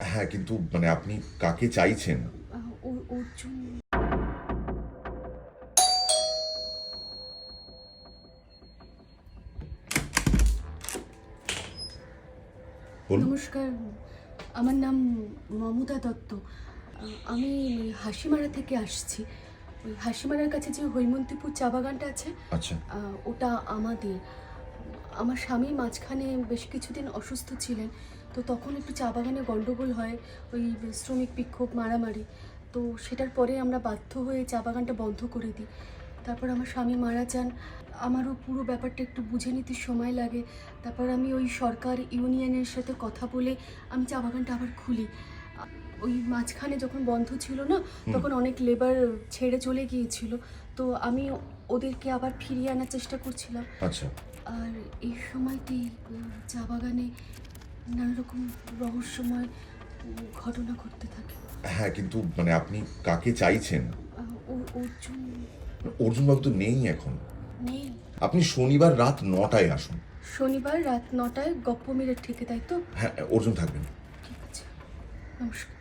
হ্যাঁ কিন্তু মানে আপনি কাকে চাইছেন? অর্জুন। বলুন। নমস্কার আমার নাম মমতা দত্ত। আমি হাসিমারা থেকে আসছি। ওই হাসিমারার কাছে যে হৈমন্তীপুর চা বাগানটা আছে আচ্ছা। আহ, ওটা আমাদের। আমার স্বামী মাঝখানে বেশ কিছুদিন অসুস্থ ছিলেন তো তখন একটু চা বাগানে গণ্ডগোল হয় ওই শ্রমিক বিক্ষোভ মারামারি। তো সেটার পরে আমরা বাধ্য হয়ে চা বাগানটা বন্ধ করে দিই। তারপর আমার স্বামী মারা যান। আমারও পুরো ব্যাপারটা একটু বুঝে নিতে সময় লাগে। তারপর আমি ওই সরকার ইউনিয়নের সাথে কথা বলে আমি চা বাগানটা আবার খুলি। ওই মাঝখানে যখন বন্ধ ছিল না তখন অনেক লেবার ছেড়ে চলে গিয়েছিল। তো আমি ওদেরকে আবার ফিরিয়ে আনার চেষ্টা করছিলাম। আচ্ছা। আর এই সময়তেই চা বাগানে নানা রকম রহস্যময় ঘটনা ঘটতে থাকে। হ্যাঁ কিন্তু মানে আপনি কাকে চাইছেন? অর্জুন। অর্জুনবাবু তো নেই এখন। নেই। আপনি শনিবার রাত নটায় আসুন। শনিবার রাত নটায় গপ্প মেরের থেকে তাই তো? হ্যাঁ অর্জুন থাকবেন। ঠিক আছে। নমস্কার।